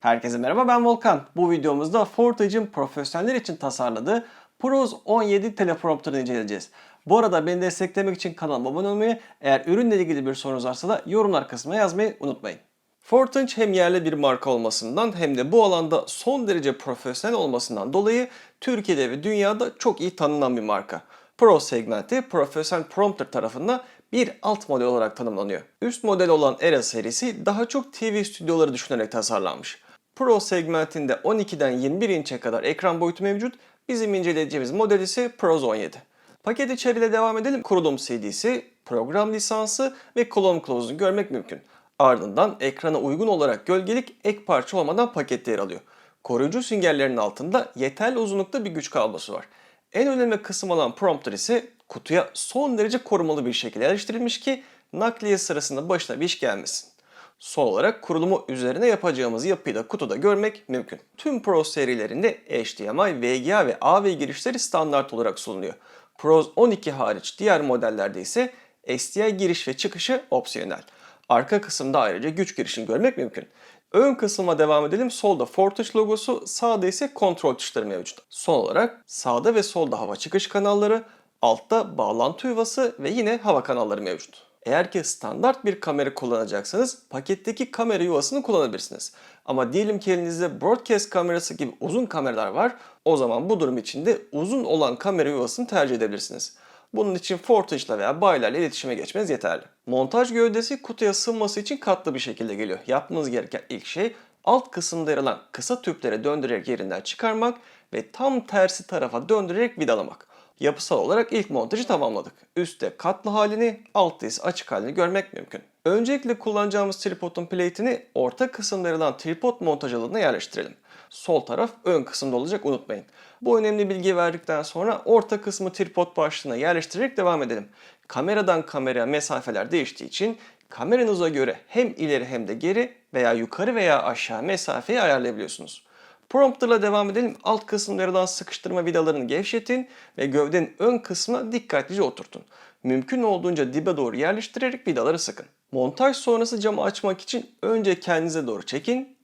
Herkese merhaba ben Volkan. Bu videomuzda Fortage'in profesyoneller için tasarladığı Pros 17 teleprompter'ını inceleyeceğiz. Bu arada beni desteklemek için kanalıma abone olmayı, eğer ürünle ilgili bir sorunuz varsa da yorumlar kısmına yazmayı unutmayın. Fortage hem yerli bir marka olmasından hem de bu alanda son derece profesyonel olmasından dolayı Türkiye'de ve dünyada çok iyi tanınan bir marka. Pro segmenti profesyonel prompter tarafından bir alt model olarak tanımlanıyor. Üst model olan Era serisi daha çok TV stüdyoları düşünerek tasarlanmış. Pro segmentinde 12'den 21 inçe kadar ekran boyutu mevcut. Bizim inceleyeceğimiz model ise Pros 17. Paket içeriğiyle devam edelim. Kurulum CD'si, program lisansı ve Clone Close'unu görmek mümkün. Ardından ekrana uygun olarak gölgelik ek parça olmadan pakette yer alıyor. Koruyucu süngerlerin altında yeterli uzunlukta bir güç kablosu var. En önemli kısım olan prompter ise kutuya son derece korumalı bir şekilde yerleştirilmiş ki nakliye sırasında başına bir iş gelmesin. Son olarak kurulumu üzerine yapacağımız yapıyı da kutuda görmek mümkün. Tüm Pro serilerinde HDMI, VGA ve AV girişleri standart olarak sunuluyor. Pros 12 hariç diğer modellerde ise SDI giriş ve çıkışı opsiyonel. Arka kısımda ayrıca güç girişini görmek mümkün. Ön kısma devam edelim. Solda Fortage logosu, sağda ise kontrol tuşları mevcut. Son olarak sağda ve solda hava çıkış kanalları, altta bağlantı yuvası ve yine hava kanalları mevcut. Eğer ki standart bir kamera kullanacaksanız paketteki kamera yuvasını kullanabilirsiniz. Ama diyelim ki elinizde broadcast kamerası gibi uzun kameralar var. O zaman bu durum için de uzun olan kamera yuvasını tercih edebilirsiniz. Bunun için Fortage'la veya bayilerle iletişime geçmeniz yeterli. Montaj gövdesi kutuya sığması için katlı bir şekilde geliyor. Yapmanız gereken ilk şey alt kısımda yer alan kısa tüpleri döndürerek yerinden çıkarmak ve tam tersi tarafa döndürerek vidalamak. Yapısal olarak ilk montajı tamamladık. Üstte katlı halini, altta ise açık halini görmek mümkün. Öncelikle kullanacağımız tripodun plate'ini orta kısımda yer alan tripod montaj alanına yerleştirelim. Sol taraf ön kısımda olacak unutmayın. Bu önemli bilgiyi verdikten sonra orta kısmı tripod başlığına yerleştirerek devam edelim. Kameradan kameraya mesafeler değiştiği için kameranıza göre hem ileri hem de geri veya yukarı veya aşağı mesafeyi ayarlayabiliyorsunuz. Prompter'la devam edelim. Alt kısımda sıkıştırma vidalarını gevşetin ve gövdenin ön kısmına dikkatlice oturtun. Mümkün olduğunca dibe doğru yerleştirerek vidaları sıkın. Montaj sonrası camı açmak için önce kendinize doğru çekin,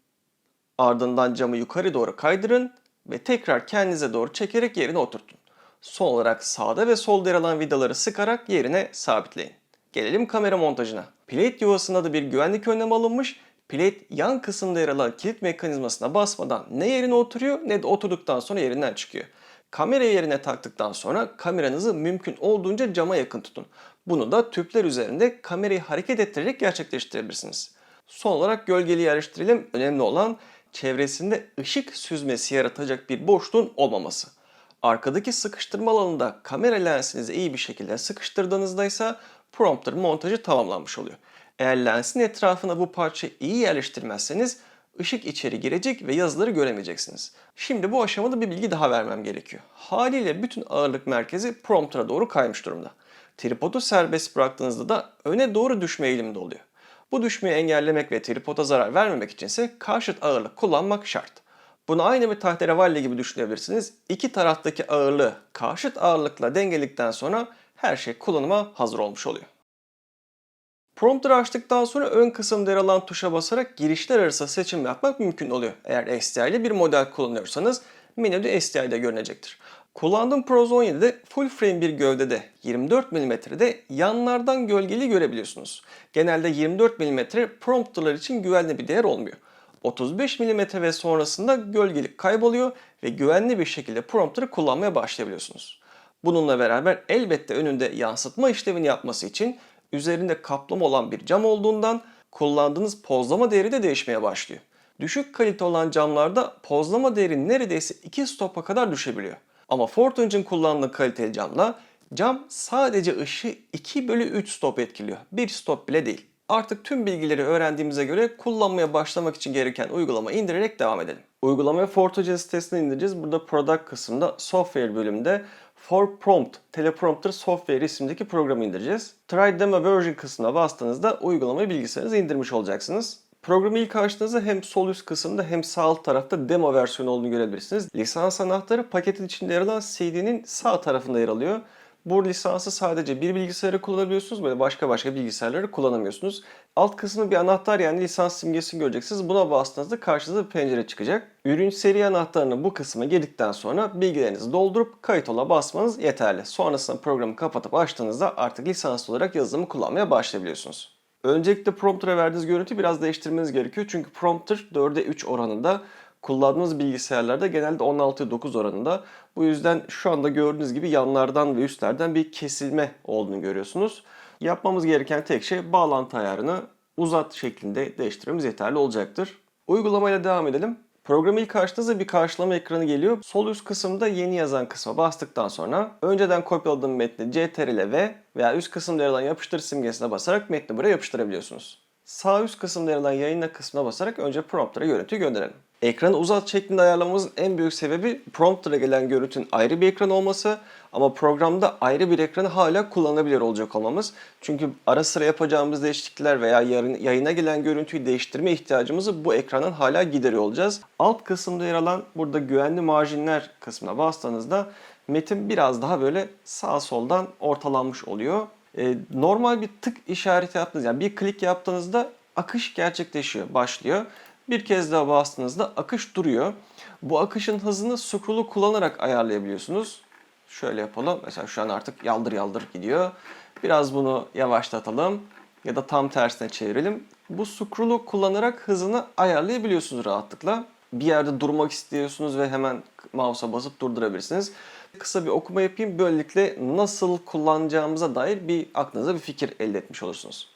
ardından camı yukarı doğru kaydırın ve tekrar kendinize doğru çekerek yerine oturtun. Son olarak sağda ve solda yer alan vidaları sıkarak yerine sabitleyin. Gelelim kamera montajına. Plate yuvasında da bir güvenlik önlemi alınmış Plate yan kısımda yer alan kilit mekanizmasına basmadan ne yerine oturuyor ne de oturduktan sonra yerinden çıkıyor. Kamera yerine taktıktan sonra kameranızı mümkün olduğunca cama yakın tutun. Bunu da tüpler üzerinde kamerayı hareket ettirerek gerçekleştirebilirsiniz. Son olarak gölgeli yerleştirelim. Önemli olan çevresinde ışık süzmesi yaratacak bir boşluğun olmaması. Arkadaki sıkıştırma alanında kamera lensinizi iyi bir şekilde sıkıştırdığınızda ise prompter montajı tamamlanmış oluyor. Eğer lensin etrafına bu parçayı iyi yerleştirmezseniz ışık içeri girecek ve yazıları göremeyeceksiniz. Şimdi bu aşamada bir bilgi daha vermem gerekiyor. Haliyle bütün ağırlık merkezi prompter'a doğru kaymış durumda. Tripodu serbest bıraktığınızda da öne doğru düşme eğiliminde oluyor. Bu düşmeyi engellemek ve tripoda zarar vermemek içinse karşıt ağırlık kullanmak şart. Bunu aynı bir tahterevalli gibi düşünebilirsiniz. İki taraftaki ağırlığı karşıt ağırlıkla dengeledikten sonra her şey kullanıma hazır olmuş oluyor. Prompter'ı açtıktan sonra ön kısımda yer alan tuşa basarak girişler arası seçim yapmak mümkün oluyor. Eğer SDI bir model kullanıyorsanız menüde SDI'de görünecektir. Kullandığım Pros 17'de full frame bir gövdede 24 mm'de yanlardan gölgeli görebiliyorsunuz. Genelde 24 mm prompterlar için güvenli bir değer olmuyor. 35 mm ve sonrasında gölgelik kayboluyor ve güvenli bir şekilde prompter'ı kullanmaya başlayabiliyorsunuz. Bununla beraber elbette önünde yansıtma işlemini yapması için üzerinde kaplama olan bir cam olduğundan kullandığınız pozlama değeri de değişmeye başlıyor. Düşük kalite olan camlarda pozlama değeri neredeyse 2 stopa kadar düşebiliyor. Ama Fortunge'ın kullandığı kaliteli camla cam sadece ışığı 2 bölü 3 stop etkiliyor. 1 stop bile değil. Artık tüm bilgileri öğrendiğimize göre kullanmaya başlamak için gereken uygulama indirerek devam edelim. Uygulamaya Fortunge sitesine indireceğiz. Burada Product kısmında Software bölümünde For Prompt Teleprompter Software isimdeki programı indireceğiz. Try Demo Version kısmına bastığınızda uygulamayı bilgisayarınıza indirmiş olacaksınız. Programı ilk açtığınızda hem sol üst kısımda hem sağ alt tarafta demo versiyonu olduğunu görebilirsiniz. Lisans anahtarı paketin içinde yer alan CD'nin sağ tarafında yer alıyor. Bu lisansı sadece bir bilgisayarı kullanabiliyorsunuz. Böyle başka başka bilgisayarları kullanamıyorsunuz. Alt kısmı bir anahtar yani lisans simgesini göreceksiniz. Buna bastığınızda karşınıza bir pencere çıkacak. Ürün seri anahtarını bu kısma girdikten sonra bilgilerinizi doldurup kayıt ola basmanız yeterli. Sonrasında programı kapatıp açtığınızda artık lisanslı olarak yazılımı kullanmaya başlayabiliyorsunuz. Öncelikle prompter'a verdiğiniz görüntüyü biraz değiştirmeniz gerekiyor. Çünkü prompter 4'e 3 oranında kullandığınız bilgisayarlarda genelde 16'ya 9 oranında. Bu yüzden şu anda gördüğünüz gibi yanlardan ve üstlerden bir kesilme olduğunu görüyorsunuz. Yapmamız gereken tek şey bağlantı ayarını uzat şeklinde değiştirmemiz yeterli olacaktır. Uygulamayla devam edelim. Programı ilk açtığınızda bir karşılama ekranı geliyor. Sol üst kısımda yeni yazan kısma bastıktan sonra önceden kopyaladığım metni CTRL V veya üst kısımda yer alan yapıştır simgesine basarak metni buraya yapıştırabiliyorsunuz. Sağ üst kısımda yer alan yayınla kısmına basarak önce prompter'a görüntüyü gönderelim. Ekranı uzat şeklinde ayarlamamızın en büyük sebebi prompter'a gelen görüntünün ayrı bir ekran olması ama programda ayrı bir ekranı hala kullanabilir olacak olmamız. Çünkü ara sıra yapacağımız değişiklikler veya yarın, yayına gelen görüntüyü değiştirme ihtiyacımızı bu ekranın hala gideriyor olacağız. Alt kısımda yer alan burada güvenli marjinler kısmına bastığınızda metin biraz daha böyle sağ soldan ortalanmış oluyor. Ee, normal bir tık işareti yaptığınız yani bir klik yaptığınızda akış gerçekleşiyor, başlıyor. Bir kez daha bastığınızda akış duruyor. Bu akışın hızını scroll'u kullanarak ayarlayabiliyorsunuz. Şöyle yapalım. Mesela şu an artık yaldır yaldır gidiyor. Biraz bunu yavaşlatalım ya da tam tersine çevirelim. Bu scroll'u kullanarak hızını ayarlayabiliyorsunuz rahatlıkla. Bir yerde durmak istiyorsunuz ve hemen mouse'a basıp durdurabilirsiniz. Kısa bir okuma yapayım. Böylelikle nasıl kullanacağımıza dair bir aklınıza bir fikir elde etmiş olursunuz.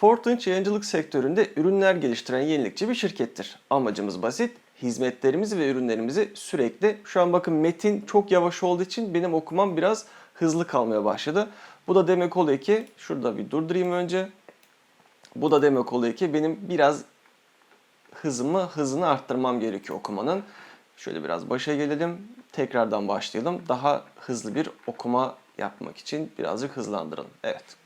Fortunç yayıncılık sektöründe ürünler geliştiren yenilikçi bir şirkettir. Amacımız basit. Hizmetlerimizi ve ürünlerimizi sürekli, şu an bakın metin çok yavaş olduğu için benim okumam biraz hızlı kalmaya başladı. Bu da demek oluyor ki, şurada bir durdurayım önce. Bu da demek oluyor ki benim biraz hızımı, hızını arttırmam gerekiyor okumanın. Şöyle biraz başa gelelim. Tekrardan başlayalım. Daha hızlı bir okuma yapmak için birazcık hızlandıralım. Evet.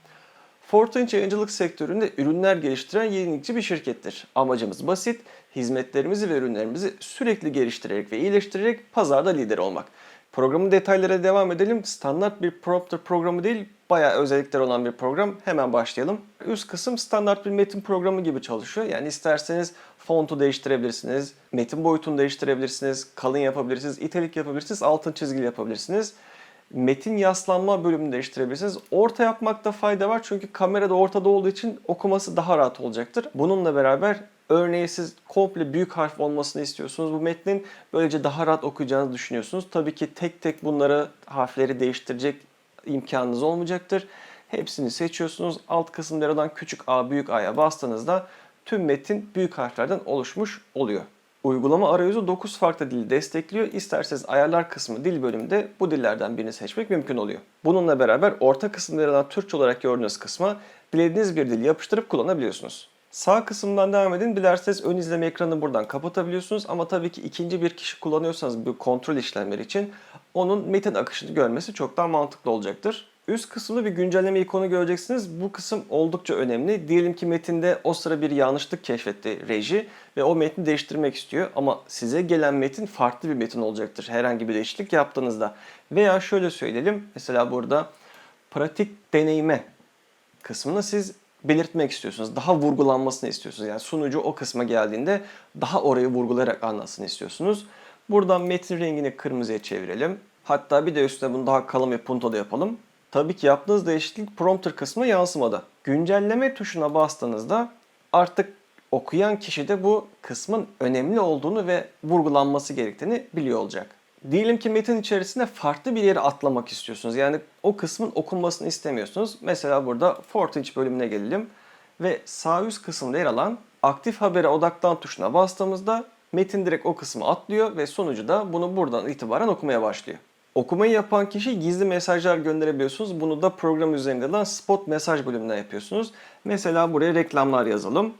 Fortunç yayıncılık sektöründe ürünler geliştiren yenilikçi bir şirkettir. Amacımız basit, hizmetlerimizi ve ürünlerimizi sürekli geliştirerek ve iyileştirerek pazarda lider olmak. Programın detaylara devam edelim. Standart bir prompter programı değil, bayağı özellikler olan bir program. Hemen başlayalım. Üst kısım standart bir metin programı gibi çalışıyor. Yani isterseniz fontu değiştirebilirsiniz, metin boyutunu değiştirebilirsiniz, kalın yapabilirsiniz, italik yapabilirsiniz, altın çizgili yapabilirsiniz metin yaslanma bölümünü değiştirebilirsiniz. Orta yapmakta fayda var çünkü kamera da ortada olduğu için okuması daha rahat olacaktır. Bununla beraber örneğin siz komple büyük harf olmasını istiyorsunuz bu metnin. Böylece daha rahat okuyacağınızı düşünüyorsunuz. Tabii ki tek tek bunları harfleri değiştirecek imkanınız olmayacaktır. Hepsini seçiyorsunuz. Alt kısımlardan küçük a büyük a'ya bastığınızda tüm metin büyük harflerden oluşmuş oluyor. Uygulama arayüzü 9 farklı dili destekliyor. İsterseniz ayarlar kısmı dil bölümünde bu dillerden birini seçmek mümkün oluyor. Bununla beraber orta kısımda yer alan Türkçe olarak gördüğünüz kısma dilediğiniz bir dil yapıştırıp kullanabiliyorsunuz. Sağ kısımdan devam edin. Dilerseniz ön izleme ekranını buradan kapatabiliyorsunuz. Ama tabii ki ikinci bir kişi kullanıyorsanız bu kontrol işlemleri için onun metin akışını görmesi çok daha mantıklı olacaktır. Üst kısımda bir güncelleme ikonu göreceksiniz. Bu kısım oldukça önemli. Diyelim ki metinde o sıra bir yanlışlık keşfetti reji ve o metni değiştirmek istiyor. Ama size gelen metin farklı bir metin olacaktır herhangi bir değişiklik yaptığınızda. Veya şöyle söyleyelim. Mesela burada pratik deneyime kısmını siz belirtmek istiyorsunuz. Daha vurgulanmasını istiyorsunuz. Yani sunucu o kısma geldiğinde daha orayı vurgulayarak anlatsın istiyorsunuz. Buradan metin rengini kırmızıya çevirelim. Hatta bir de üstüne bunu daha kalın bir punto da yapalım. Tabii ki yaptığınız değişiklik prompter kısmına yansımadı. Güncelleme tuşuna bastığınızda artık okuyan kişi de bu kısmın önemli olduğunu ve vurgulanması gerektiğini biliyor olacak. Diyelim ki metin içerisinde farklı bir yere atlamak istiyorsunuz. Yani o kısmın okunmasını istemiyorsunuz. Mesela burada Fortinch bölümüne gelelim ve sağ üst kısımda yer alan aktif habere odaklan tuşuna bastığımızda metin direkt o kısmı atlıyor ve sonucu da bunu buradan itibaren okumaya başlıyor. Okumayı yapan kişi gizli mesajlar gönderebiliyorsunuz. Bunu da program üzerinde de spot mesaj bölümünden yapıyorsunuz. Mesela buraya reklamlar yazalım.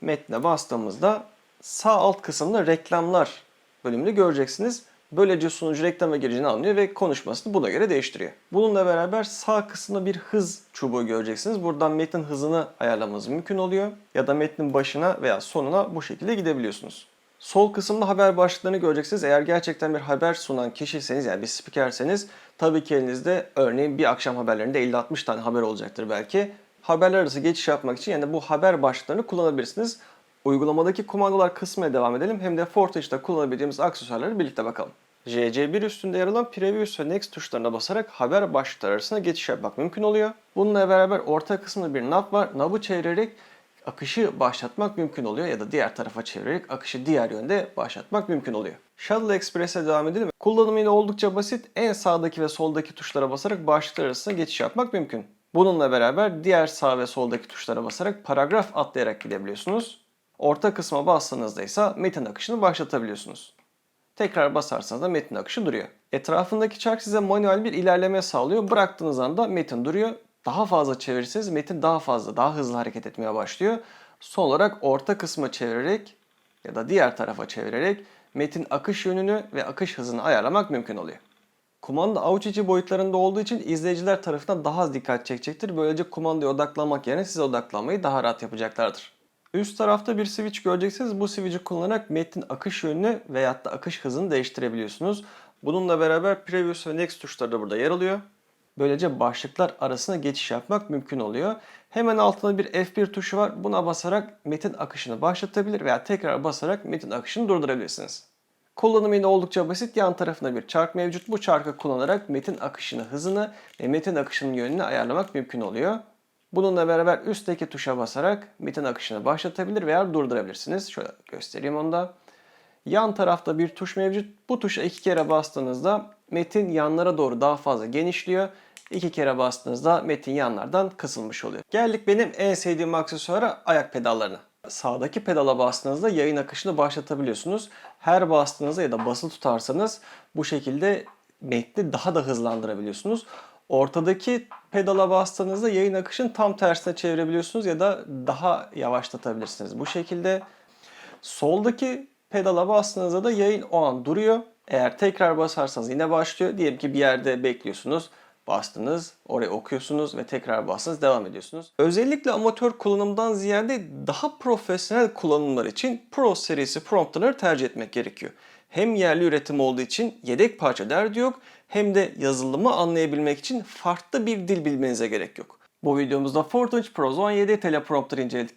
Metne bastığımızda sağ alt kısımda reklamlar bölümünü göreceksiniz. Böylece sunucu reklama gireceğini anlıyor ve konuşmasını buna göre değiştiriyor. Bununla beraber sağ kısımda bir hız çubuğu göreceksiniz. Buradan metin hızını ayarlamanız mümkün oluyor. Ya da metnin başına veya sonuna bu şekilde gidebiliyorsunuz. Sol kısımda haber başlıklarını göreceksiniz. Eğer gerçekten bir haber sunan kişiyseniz yani bir spikerseniz tabii ki elinizde örneğin bir akşam haberlerinde 50-60 tane haber olacaktır belki. Haberler arası geçiş yapmak için yani bu haber başlıklarını kullanabilirsiniz. Uygulamadaki kumandalar kısmına devam edelim. Hem de Fortage'da kullanabileceğimiz aksesuarları birlikte bakalım. JC1 üstünde yer alan Previous ve Next tuşlarına basarak haber başlıkları arasında geçiş yapmak mümkün oluyor. Bununla beraber orta kısmında bir nav var. Nav'ı çevirerek akışı başlatmak mümkün oluyor ya da diğer tarafa çevirerek akışı diğer yönde başlatmak mümkün oluyor. Shuttle Express'e devam edelim. Kullanımı yine oldukça basit. En sağdaki ve soldaki tuşlara basarak başlıklar arasında geçiş yapmak mümkün. Bununla beraber diğer sağ ve soldaki tuşlara basarak paragraf atlayarak gidebiliyorsunuz. Orta kısma bastığınızda ise metin akışını başlatabiliyorsunuz. Tekrar basarsanız da metin akışı duruyor. Etrafındaki çark size manuel bir ilerleme sağlıyor. Bıraktığınız anda metin duruyor. Daha fazla çevirirseniz metin daha fazla, daha hızlı hareket etmeye başlıyor. Son olarak orta kısma çevirerek ya da diğer tarafa çevirerek metin akış yönünü ve akış hızını ayarlamak mümkün oluyor. Kumanda avuç içi boyutlarında olduğu için izleyiciler tarafından daha az dikkat çekecektir. Böylece kumandaya odaklanmak yerine size odaklanmayı daha rahat yapacaklardır. Üst tarafta bir switch göreceksiniz. Bu switch'i kullanarak metnin akış yönünü veyahut da akış hızını değiştirebiliyorsunuz. Bununla beraber Previous ve Next tuşları da burada yer alıyor. Böylece başlıklar arasına geçiş yapmak mümkün oluyor. Hemen altında bir F1 tuşu var. Buna basarak metin akışını başlatabilir veya tekrar basarak metin akışını durdurabilirsiniz. Kullanımı yine oldukça basit. Yan tarafında bir çark mevcut. Bu çarkı kullanarak metin akışını, hızını ve metin akışının yönünü ayarlamak mümkün oluyor. Bununla beraber üstteki tuşa basarak metin akışını başlatabilir veya durdurabilirsiniz. Şöyle göstereyim onu da. Yan tarafta bir tuş mevcut. Bu tuşa iki kere bastığınızda metin yanlara doğru daha fazla genişliyor. İki kere bastığınızda metin yanlardan kısılmış oluyor. Geldik benim en sevdiğim aksesuara ayak pedallarına. Sağdaki pedala bastığınızda yayın akışını başlatabiliyorsunuz. Her bastığınızda ya da basılı tutarsanız bu şekilde metni daha da hızlandırabiliyorsunuz. Ortadaki pedala bastığınızda yayın akışını tam tersine çevirebiliyorsunuz ya da daha yavaşlatabilirsiniz. Bu şekilde soldaki pedala bastığınızda da yayın o an duruyor. Eğer tekrar basarsanız yine başlıyor. Diyelim ki bir yerde bekliyorsunuz. Bastınız, oraya okuyorsunuz ve tekrar bastınız, devam ediyorsunuz. Özellikle amatör kullanımdan ziyade daha profesyonel kullanımlar için Pro serisi prompterları tercih etmek gerekiyor. Hem yerli üretim olduğu için yedek parça derdi yok hem de yazılımı anlayabilmek için farklı bir dil bilmenize gerek yok. Bu videomuzda Fortage Pro 17 teleprompter inceledik.